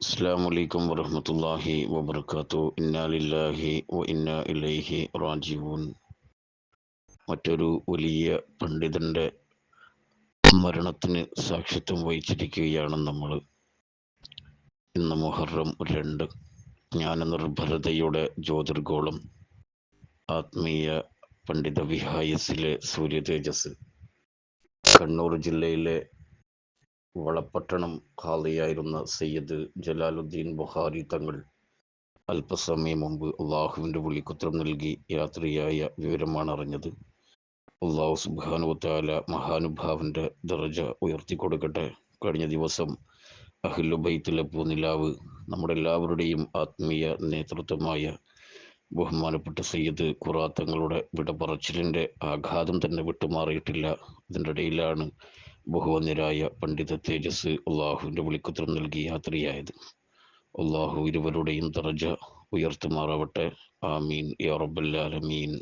അസ്സാം വലൈക്കും വറഹമത്തല്ലാഹി വബർക്കാത്തു ഇന്നാലില്ലാഹി വ ഇന്നാ ഇലൈഹി റാജിഊൻ. മറ്റൊരു വലിയ പണ്ഡിതന്റെ മരണത്തിന് സാക്ഷിത്വം വഹിച്ചിരിക്കുകയാണ് നമ്മൾ ഇന്ന് മുഹറം രണ്ട്. ജ്ഞാനനിർഭരതയുടെ ജ്യോതിർഗോളം. ആത്മീയ പണ്ഡിത വിഹായസിലെ സൂര്യ തേജസ്. കണ്ണൂർ ജില്ലയിലെ വളപ്പട്ടണം ഖാദിയായിരുന്ന സയ്യിദ് ജലാലുദ്ദീൻ ബുഖാരി തങ്ങൾ അല്പസമയം മുമ്പ് അള്ളാഹുവിന്റെ വിളിക്കുത്രം നൽകി യാത്രയായ വിവരമാണ് അറിഞ്ഞത് അള്ളാഹു സുബാനുവത്താല മഹാനുഭാവന്റെ ദർജ ഉയർത്തിക്കൊടുക്കട്ടെ. കഴിഞ്ഞ ദിവസം അഹിലുബൈത്തിലെ പൂനിലാവ് നമ്മുടെ എല്ലാവരുടെയും ആത്മീയ നേതൃത്വമായ ബഹുമാനപ്പെട്ട സയ്യിദ് ഖുറാത്തങ്ങളുടെ വിടപറച്ചിലിന്റെ ആഘാതം തന്നെ വിട്ടുമാറിയിട്ടില്ല. ഇതിന്റെ ഇടയിലാണ് ബഹുവന്യരായ പണ്ഡിത തേജസ് അള്ളാഹുവിന്റെ വിളിക്കുത്രം നൽകി യാത്രയായത്. അള്ളാഹു ഇരുവരുടെയും തറജ ഉയർത്തുമാറാവട്ടെ. ആമീൻ. യാ റബ്ബല്ലാലമീൻ